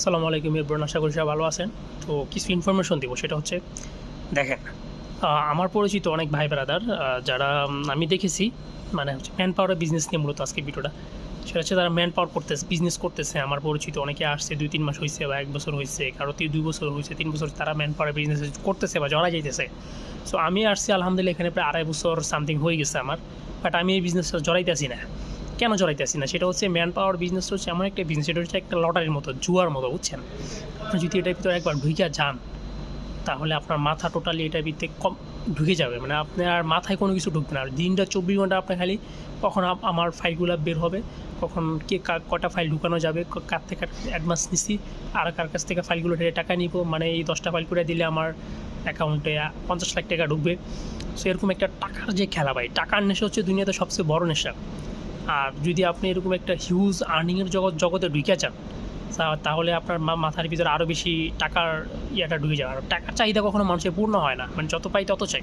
আসসালামু আলাইকুম ইব্রান আশা করি সবাই ভালো আছেন। তো কিছু ইনফরমেশন দিব, সেটা হচ্ছে, দেখেন আমার পরিচিত অনেক ভাই ব্রাদার যারা আমি দেখেছি মানে হচ্ছে ম্যান পাওয়ারের বিজনেস নিয়ে মূলত আজকে ভিডিওটা। সেটা হচ্ছে তারা ম্যান পাওয়ার করতেছে বিজনেস করতেছে। আমার পরিচিত অনেকে আসছে, দুই, তিন মাস হয়েছে বা এক বছর হয়েছে কারও তিন দুই বছর হয়েছে তিন বছর তারা ম্যান পাওয়ারের বিজনেস করতেছে বা জড়া যাইতেছে। সো আমি আসছি, আলহামদুলিল্লাহ, এখানে প্রায় আড়াই বছর সামথিং হয়ে গেছে আমার বাট আমি এই বিজনেসটা জড়াইতেছি না। কেন জড়াইতেছি না? সেটা হচ্ছে ম্যান পাওয়ার বিজনেস হচ্ছে এমন একটা বিজনেস এটা হচ্ছে একটা লটারির মতো, জুয়ার মতো, বুঝছেন? আপনি যদি এটার ভিতরে একবার ঢুকে যান, তাহলে আপনার মাথা টোটালি এটার ভিতরে কম ঢুকে যাবে। মানে আপনার মাথায় কোনো কিছু ঢুকবে না। আর দিনটা চব্বিশ ঘণ্টা আপনার খালি কখন আমার ফাইলগুলো বের হবে, কখন কে কটা ফাইল ঢুকানো যাবে কার থেকে অ্যাডভান্স নিচ্ছি আর কার কাছ থেকে ফাইলগুলো ঢেলে টাকা নিব মানে এই দশটা ফাইল করে দিলে আমার অ্যাকাউন্টে পঞ্চাশ লাখ টাকা ঢুকবে। সো এরকম একটা টাকার যে খেলা ভাই, টাকার নেশা হচ্ছে দুনিয়াতে সবচেয়ে বড় নেশা। আর যদি আপনি এরকম একটা হিউজ আর্নিংয়ের জগৎ জগতে ঢুকে তা- তাহলে আপনার মাথার ভিতরে আরও বেশি টাকার ইয়েটা ঢুকে যাবে। আর টাকার চাহিদা কখনো মানুষের পূর্ণ হয় না মানে যত পাই তত চাই।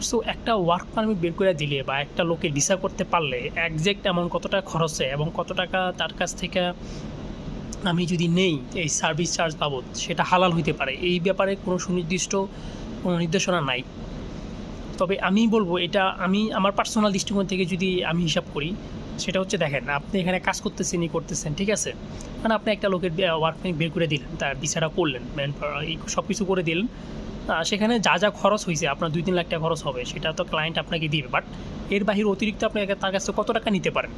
সো একটা ওয়ার্ক পারমিট বের করে দিলে বা একটা লোকে ভিসা করতে পারলে একজ্যাক্ট অ্যামাউন্ট কত টাকা খরচে এবং কত টাকা তার কাছ থেকে আমি যদি নেই, এই সার্ভিস চার্জ বাবদ সেটা হালাল হইতে পারে, এই ব্যাপারে কোনো সুনির্দিষ্ট কোনো নির্দেশনা নাই। তবে আমি বলব এটা আমি আমার পার্সোনাল দৃষ্টিকোণ থেকে যদি আমি হিসাব করি, সেটা হচ্ছে দেখেন, আপনি এখানে কাজ করতেছেন ই করতেছেন, ঠিক আছে? মানে আপনি একটা লোকের ওয়ার্ক বের করে দিলেন, তার বিচারা করলেন ম্যান সব কিছু করে দিলেন। সেখানে যা যা খরচ হয়েছে, আপনার দুই তিন লাখ টাকা খরচ হবে, সেটা তো ক্লায়েন্ট আপনাকে দিবে বাট এর বাহিরে অতিরিক্ত আপনি তার কাছে কত টাকা নিতে পারেন?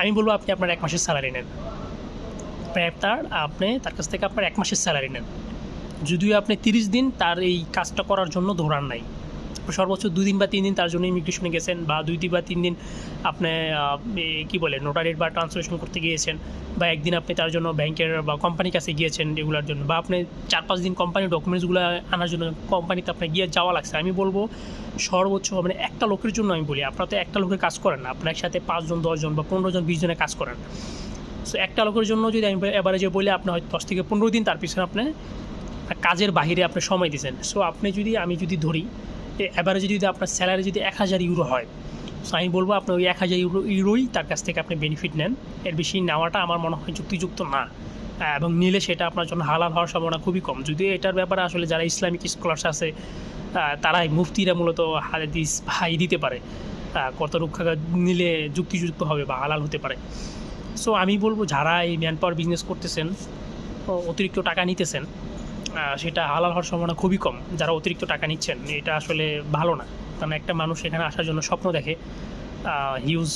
আমি বলব আপনি আপনার এক মাসের স্যালারি নেন। তার, আপনি তার কাছ থেকে আপনার এক মাসের স্যালারি নেন। যদিও আপনি তিরিশ দিন তার এই কাজটা করার জন্য ধরার নাই। সর্বোচ্চ দুই দিন বা তিন দিন তার জন্য ইমিগ্রেশনে গেছেন বা দুই দিন বা তিন দিন আপনি কি বলে নোটারির বা ট্রান্সলেশন করতে গিয়েছেন বা একদিন আপনি তার জন্য ব্যাংকের বা কোম্পানির কাছে গিয়েছেন এগুলোর জন্য বা আপনি চার পাঁচ দিন কোম্পানির ডকুমেন্টসগুলো আনার জন্য কোম্পানিতে আপনি গিয়ে যাওয়া লাগছে। আমি বলব সর্বোচ্চ মানে একটা লোকের জন্য আমি বলি, আপনারা তো একটা লোকের কাজ করেন না, আপনার একসাথে পাঁচজন, দশজন বা পনেরো জন, বিশ জনের কাজ করেন। সো একটা লোকের জন্য যদি আমি এবারে বলি, আপনি হয়তো দশ থেকে পনেরো দিন তার পিছনে আপনি কাজের বাহিরে আপনি সময় দিয়েছেন। সো আপনি যদি, আমি যদি ধরি অ্যাভারেজে যদি আপনার স্যালারি যদি এক হাজার ইউরো হয় সো আমি বলব আপনি ওই এক হাজার ইউরো ইউরোই তার কাছ থেকে আপনি বেনিফিট নেন। এর বেশি নেওয়াটা আমার মনে হয় যুক্তিযুক্ত না। এবং নিলে সেটা আপনার জন্য হালাল হওয়ার সম্ভাবনা খুবই কম। যদিও এটার ব্যাপারে আসলে যারা ইসলামিক স্কলার্স আছে তারাই মুফতিরা মূলত হাদিস ভাই দিতে পারে। কত রক্ষা নিলে যুক্তিযুক্ত হবে বা হালাল হতে পারে। সো আমি বলব, যারা এই ম্যান পাওয়ার বিজনেস করতেছেন, অতিরিক্ত টাকা নিতেছেন সেটা হালাল হওয়ার সম্ভাবনা খুবই কম। যারা অতিরিক্ত টাকা নিচ্ছেন, এটা আসলে ভালো না। কারণ একটা মানুষ এখানে আসার জন্য স্বপ্ন দেখে হিউজ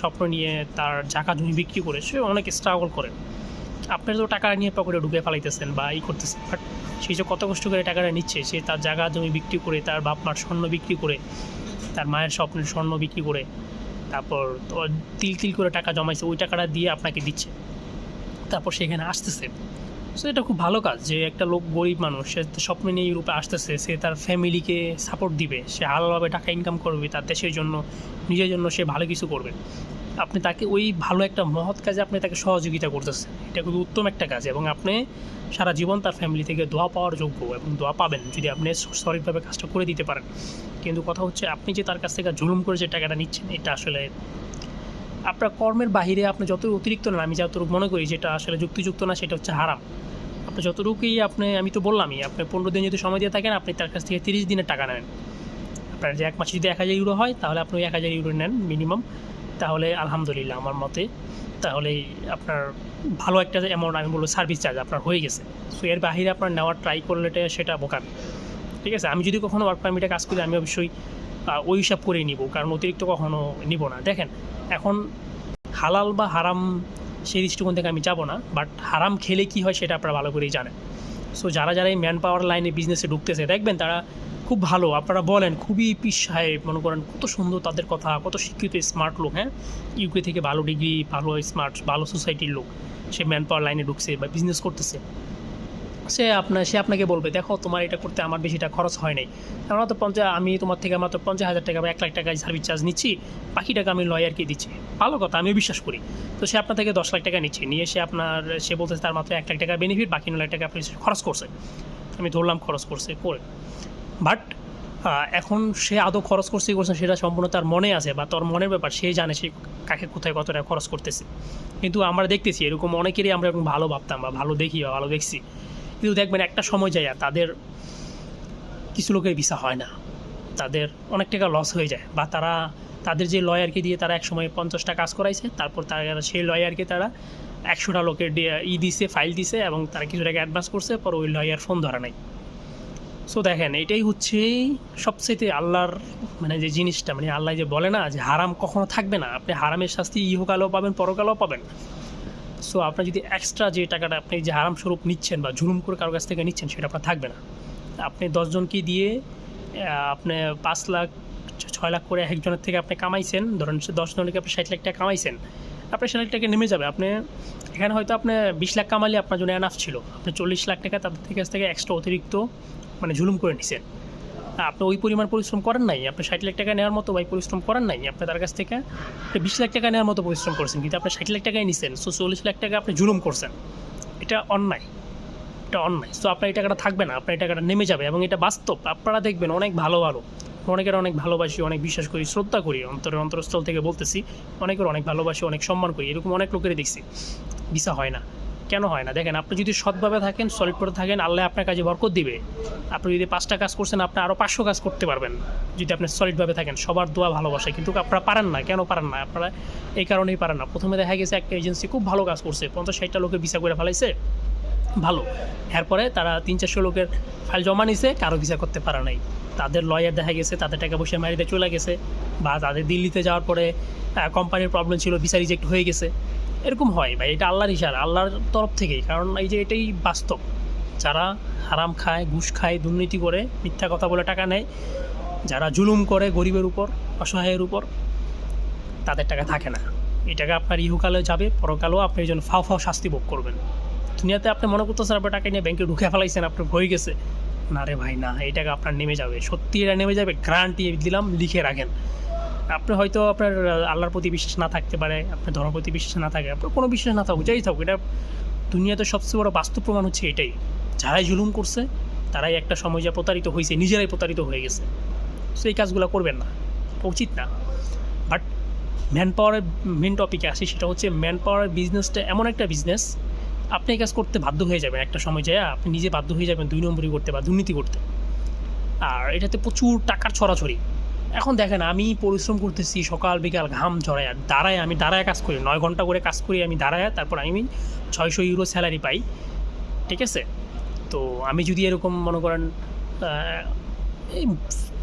স্বপ্ন নিয়ে তার জায়গা জমি বিক্রি করে সে অনেক স্ট্রাগল করে। আপনার তো টাকা নিয়ে পকেটে ঢুকে ফেলাইতেছেন বা ই করতেছেন বাট সে যে কত কষ্ট করে টাকাটা নিচ্ছে, সে তার জায়গা জমি বিক্রি করে, তার বাপ মার স্বর্ণ বিক্রি করে, তার মায়ের স্বপ্নের স্বর্ণ বিক্রি করে, তারপর তিল তিল করে টাকা জমাইছে, ওই টাকাটা দিয়ে আপনাকে দিচ্ছে। তারপর সেখানে আসতেছে। সো এটা খুব ভালো কাজ যে একটা লোক গরিব মানুষ, সে স্বপ্ন নিয়ে ইউরোপে আসতেছে, সে তার ফ্যামিলিকে সাপোর্ট দিবে, সে হালালভাবে টাকা ইনকাম করবে, তার দেশের জন্য, নিজের জন্য সে ভালো কিছু করবে। আপনি তাকে ওই ভালো একটা মহৎ কাজে আপনি তাকে সহযোগিতা করতেছেন। এটা খুবই উত্তম একটা কাজ এবং আপনি সারা জীবন তার ফ্যামিলি থেকে দোয়া পাওয়ার যোগ্য এবং দোয়া পাবেন যদি আপনি সঠিকভাবে কাজটা করে দিতে পারেন। কিন্তু কথা হচ্ছে আপনি যে তার কাছ থেকে জুলুম করে যে টাকাটা নিচ্ছেন, এটা আসলে আপনার কর্মের বাহিরে আপনি যত অতিরিক্ত না আমি যতটুকু মনে করি যেটা আসলে যুক্তিযুক্ত না, সেটা হচ্ছে হারাম। আপনি যতটুকুই আপনি, আমি তো বললামই, আপনি পনেরো দিন যদি সময় দিয়ে থাকেন, আপনি তার কাছ থেকে তিরিশ দিনের টাকা নেন। আপনার যে এক মাসে যদি এক হাজার ইউরো হয়, তাহলে আপনি এক হাজার ইউরো নেন মিনিমাম। তাহলে আলহামদুলিল্লাহ আমার মতে, তাহলে আপনার ভালো একটা অ্যামাউন্ট আমি বলব সার্ভিস চার্জ আপনার হয়ে গেছে। সো এর বাহিরে আপনার নেওয়ার ট্রাই করলে সেটা বোকার ঠিক আছে? আমি যদি কখনো ওয়ার্ক পারমিটে কাজ করি, আমি অবশ্যই ওই হিসাব করেই নিব, কারণ অতিরিক্ত কখনো নিব না। দেখেন এখন হালাল বা হারাম সেই দৃষ্টিকোণ থেকে আমি যাব না বাট হারাম খেলে কি হয় সেটা আপনারা ভালো করেই জানেন। সো যারা যারা এই ম্যান পাওয়ার লাইনে বিজনেসে ঢুকতেছে, দেখবেন তারা খুব ভালো, আপনারা বলেন, খুবই পিস সাহেব মনে করেন কত সুন্দর তাদের কথা, কত শিক্ষিত স্মার্ট লোক হ্যাঁ? ইউকে থেকে ভালো ডিগ্রি ভালো স্মার্ট ভালো সোসাইটির লোক, সে ম্যান পাওয়ার লাইনে ঢুকছে বা বিজনেস করতেছে। সে আপনার সে আপনাকে বলবে, দেখো, তোমার এটা করতে আমার বেশিটা খরচ হয় নাই। আমরা তো পঞ্চাশ আমি তোমার থেকে মাত্র পঞ্চাশ হাজার টাকা বা এক লাখ টাকায় সার্ভিস চার্জ নিচ্ছি বাকি টাকা আমি লয়ারকে দিচ্ছি। ভালো কথা আমি বিশ্বাস করি। তো সে আপনার থেকে দশ লাখ টাকা নিচ্ছে, নিয়ে সে আপনার, সে বলতেছে তার মাত্র এক লাখ টাকা বেনিফিট বাকি ন লাখ টাকা আপনি খরচ করছে। আমি ধরলাম খরচ করছে, করে। বাট এখন সে আদৌ খরচ করছে করছে সেটা সম্পূর্ণ তার মনে আছে বা তার মনের ব্যাপার, সে জানে সে কাকে কোথায় কত টাকা খরচ করতেছে। কিন্তু আমরা দেখতেছি, এরকম অনেকেরই আমরা এরকম ভালো ভাবতাম বা ভালো দেখি বা ভালো দেখছি। কিন্তু দেখবেন একটা সময় যায় তাদের কিছু লোকের ভিসা হয় না। তাদের অনেক টাকা লস হয়ে যায় বা তারা, তাদের যে লয়ারকে দিয়ে তারা একসময় পঞ্চাশটা কাজ করাইছে, তারপর তারা সেই লয়ারকে তারা একশোটা লোকের ই দিছে ফাইল দিছে এবং তারা কিছু টাকা অ্যাডভান্স করছে, পর ওই লয়ার ফোন ধরা নাই। সো দেখেন, এটাই হচ্ছে সবচেয়ে আল্লাহর মানে যে জিনিসটা মানে আল্লাহ যে বলে না যে হারাম কখনো থাকবে না। আপনি হারামের শাস্তি ইহকালেও পাবেন, পরকালেও পাবেন। সো আপনার যদি এক্সট্রা যে টাকাটা আপনি যে হারাম স্বরূপ নিচ্ছেন বা ঝুলুম করে কারোর কাছ থেকে নিচ্ছেন, সেটা আপনার থাকবে না। আপনি দশজনকে দিয়ে আপনি পাঁচ লাখ, ছয় লাখ করে একজনের থেকে আপনি কামাইছেন, ধরেন সে দশ জনকে আপনি ষাট লাখ টাকা কামাইছেন, আপনার ষাট লাখ টাকা নেমে যাবে। আপনি, এখানে হয়তো আপনি বিশ লাখ কামালে আপনার জন্য এনাফ ছিল। আপনি চল্লিশ লাখ টাকা তাদের থেকে কাছ থেকে এক্সট্রা অতিরিক্ত মানে জুলুম করে নিছেন। আপনি ওই পরিমাণ পরিশ্রম করেন নাই, আপনি ষাট লাখ টাকা নেওয়ার মতো ওই পরিশ্রম করেন নাই, আপনি তার কাছ থেকে বিশ লাখ টাকা নেওয়ার মতো পরিশ্রম করছেন, কিন্তু আপনি ষাট লাখ টাকাই নিছেন, সো চল্লিশ লাখ টাকা আপনি জুলুম করছেন। এটা অন্যায় এটা অন্যায়। সো আপনার এই টাকাটা থাকবে না, আপনার এই টাকাটা নেমে যাবে এবং এটা বাস্তব। আপনারা দেখবেন অনেক ভালো ভালো অনেকের অনেক ভালোবাসি, অনেক বিশ্বাস করি, শ্রদ্ধা করি, অন্তরের অন্তরস্থল থেকে বলতেছি, অনেকের অনেক ভালোবাসি, অনেক সম্মান করি, এরকম অনেক লোকেরই দেখছি ভিসা হয় না। কেন হয় না? দেখেন, আপনি যদি সৎভাবে থাকেন সলিড করে থাকেন, আল্লাহ আপনার কাজে বরকত দিবে। আপনি যদি পাঁচটা কাজ করছেন, আপনি আরও পাঁচশো কাজ করতে পারবেন। যদি আপনি সলিডভাবে থাকেন, সবার দোয়া ভালোবাসে। কিন্তু আপনারা পারেন না। কেন পারেন না? আপনারা এই কারণেই পারেন না। প্রথমে দেখা গেছে একটা এজেন্সি খুব ভালো কাজ করছে। পঞ্চাশ ষাটটা লোকের ভিসা করে ফেলাইছে। ভালো। এরপরে তারা তিন চারশো লোকের ফাইল জমা নিছে, কারও ভিসা করতে পারে নাই। তাদের লয়ার দেখা গেছে, তাদের টাকা পয়সা মারিতে চলে গেছে। বা তাদের দিল্লিতে যাওয়ার পরে কোম্পানির প্রবলেম ছিল ভিসা রিজেক্ট হয়ে গেছে। এরকম হয় ভাই, এটা আল্লাহর ইশারা, আল্লাহর তরফ থেকেই। কারণ এই যে এটাই বাস্তব। যারা হারাম খায়, ঘুষ খায়, দুর্নীতি করে, মিথ্যা কথা বলে টাকা নেয়, যারা জুলুম করে গরিবের উপর, অসহায়ের উপর, তাদের টাকা থাকে না। এই টাকা আপনার ইহুকালে যাবে, পরকালেও আপনি এই জন্য ফাও ফাও শাস্তি ভোগ করবেন। দুনিয়াতে আপনি মনে করতেছেন, আপনার টাকা নিয়ে ব্যাংকে ঢুকে ফেলাইছেন, আপনার হয়ে গেছে। না রে ভাই, না, এই টাকা আপনার নেমে যাবে। সত্যি এটা নেমে যাবে গ্যারান্টি দিলাম, লিখে রাখেন। আপনি হয়তো আপনার আল্লাহর প্রতি বিশ্বাস না থাকতে পারে, আপনার ধর্মের প্রতি বিশ্বাস না থাকে, আপনার কোনো বিশ্বাস না থাকুক, যাই থাকুক, এটা দুনিয়াতে সবচেয়ে বড় বাস্তব প্রমাণ হচ্ছে এটাই। যারাই জুলুম করছে, তারাই একটা সময় যা প্রতারিত হয়েছে নিজেরাই প্রতারিত হয়ে গেছে। সো এই কাজগুলো করবেন না উচিত না। বাট ম্যান পাওয়ারের মেন টপিকে আসি, সেটা হচ্ছে ম্যান পাওয়ারের বিজনেসটা এমন একটা বিজনেস আপনি এই কাজ করতে বাধ্য হয়ে যাবেন একটা সময় যায় আপনি নিজে বাধ্য হয়ে যাবেন দুই নম্বরই করতে বা দুর্নীতি করতে। আর এটাতে প্রচুর টাকার ছড়াছড়ি। এখন দেখেন, আমি পরিশ্রম করতেছি, সকাল, বিকাল ঘাম ঝরায় দাঁড়ায় আমি, দাঁড়ায় কাজ করি। নয় ঘণ্টা করে কাজ করি আমি দাঁড়ায়, তারপর আমি ছয়শো ইউরো স্যালারি পাই। ঠিক আছে? তো আমি যদি এরকম মনে করেন এই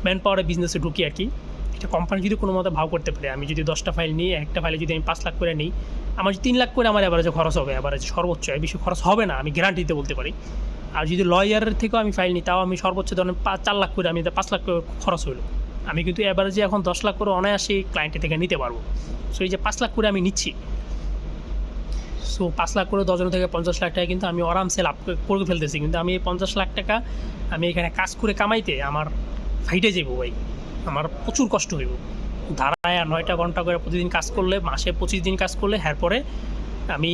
ম্যান পাওয়ারের বিজনেসে ঢুকি আর কি এটা কোম্পানি যদি কোনো মতো ভাও করতে পারে, আমি যদি দশটা ফাইল নিই, একটা ফাইলে যদি আমি পাঁচ লাখ করে নিই, আমার যদি তিন লাখ করে আমার অ্যাভারেজে খরচ হবে অ্যাভারেজ সর্বোচ্চ, এর বেশি খরচ হবে না, আমি গ্যারান্টি দিতে বলতে পারি। আর যদি লয়ারের থেকেও আমি ফাইল নিই, তাও আমি সর্বোচ্চ ধরেন চার লাখ করে, আমি পাঁচ লাখ করে খরচ হইল। আমি কিন্তু অ্যাভারেজে এখন দশ লাখ করে অনায়াসে ক্লায়েন্টের থেকে নিতে পারব। সো এই যে পাঁচ লাখ করে আমি নিচ্ছি। সো পাঁচ লাখ করে দশজন থেকে পঞ্চাশ লাখ টাকা কিন্তু আমি আরামসে লাভ করে ফেলতেছি। কিন্তু আমি এই পঞ্চাশ লাখ টাকা আমি এখানে কাজ করে কামাইতে আমার ফাইটে যাব ভাই। আমার প্রচুর কষ্ট হইব। আর নয়টা ঘণ্টা করে প্রতিদিন কাজ করলে, মাসে পঁচিশ দিন কাজ করলে হ্যার পরে আমি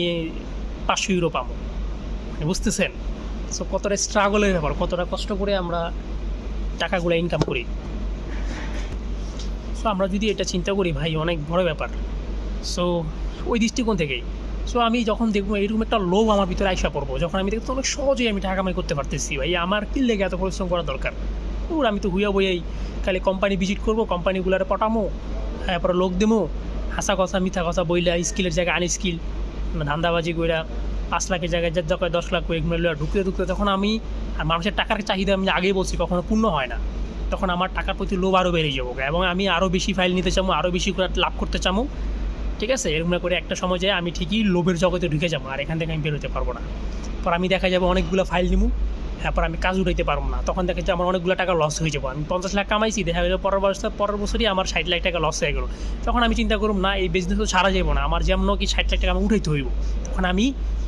পাঁচশো ইউরো পাবো। বুঝতেছেন? সো কতটা স্ট্রাগলের ব্যাপার, কতটা কষ্ট করে আমরা টাকাগুলো ইনকাম করি। সো আমরা যদি এটা চিন্তা করি, ভাই, অনেক বড় ব্যাপার। সো ওই দৃষ্টিকোণ থেকেই। সো আমি যখন দেখব, এরকম একটা লোভ আমার ভিতরে আইসা পড়ব, যখন আমি দেখব অনেক সহজেই আমি টাকা কামাই করতে পারতেছি, ভাই। আমার কি লেগে এত পরিশ্রম করা দরকার? ওর আমি তো হুইয়া বইয়াই খালি কোম্পানি ভিজিট করব কোম্পানিগুলারে পটামো তারপরে লোক দেবো হাসা কথা, মিথ্যা কথা বইলা স্কিলের জায়গায় আন স্কিল ধান্দাবাজি কইরা পাঁচ লাখের জায়গায় যার দরকার দশ লাখ করে ঢুকতে ঢুকতে তখন আমি আর মানুষের টাকার চাহিদা আমি আগেই বলছি, কখনো পূর্ণ হয় না। তখন আমার টাকার প্রতি লোভ আরও বেড়ে যাব এবং আমি আরও বেশি ফাইল নিতে চাবো আরও বেশি লাভ করতে চাবো। ঠিক আছে? এরকম করে একটা সময় যায় আমি ঠিকই লোভের জগতে ঢুকে যাব আর এখান থেকে আমি বেরোতে পারব না। পর আমি দেখা যাব অনেকগুলো ফাইল নিবো, তারপর আমি কাজ উঠাইতে পারব না। তখন দেখা যাচ্ছে আমার অনেকগুলো টাকা লস হয়ে যাব। আমি পঞ্চাশ লাখ কামাইছি, দেখা গেলো পরের বছর, পরের বছরই আমার ষাট লাখ টাকা লস হয়ে গেলো। তখন আমি চিন্তা করব না, এই বিজনেস তো ছাড়া যাব না। আমার যেমন কি ষাট লাখ টাকা আমি উঠাইতে হইব। তখন আমি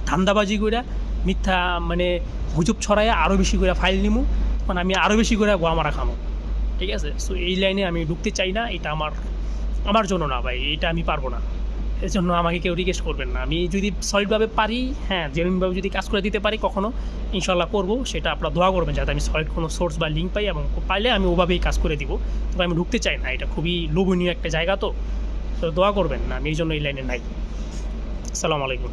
ধান্দাবাজি করে মিথ্যা মানে গুজব ছড়াইয়া আরও বেশি করে ফাইল নিমু। তখন আমি আরও বেশি করে গোয়া মারা খামো। ঠিক আছে? সো এই লাইনে আমি ঢুকতে চাই না, এটা আমার আমার জন্য না ভাই, এটা আমি পারব না। এর জন্য আমাকে কেউ রিকোয়েস্ট করবেন না। আমি যদি সলিডভাবে পারি হ্যাঁ জেনুইনভাবে যদি কাজ করে দিতে পারি কখনো ইনশাল্লাহ করব, সেটা আপনারা দোয়া করবেন যাতে আমি সলিড কোনো সোর্স বা লিঙ্ক পাই এবং পাইলে আমি ওভাবেই কাজ করে দিব। তবে আমি ঢুকতে চাই না, এটা খুবই লোভনীয় একটা জায়গা তো। তো দোয়া করবেন না, আমি এই জন্য এই লাইনে নাই। আসসালামু আলাইকুম।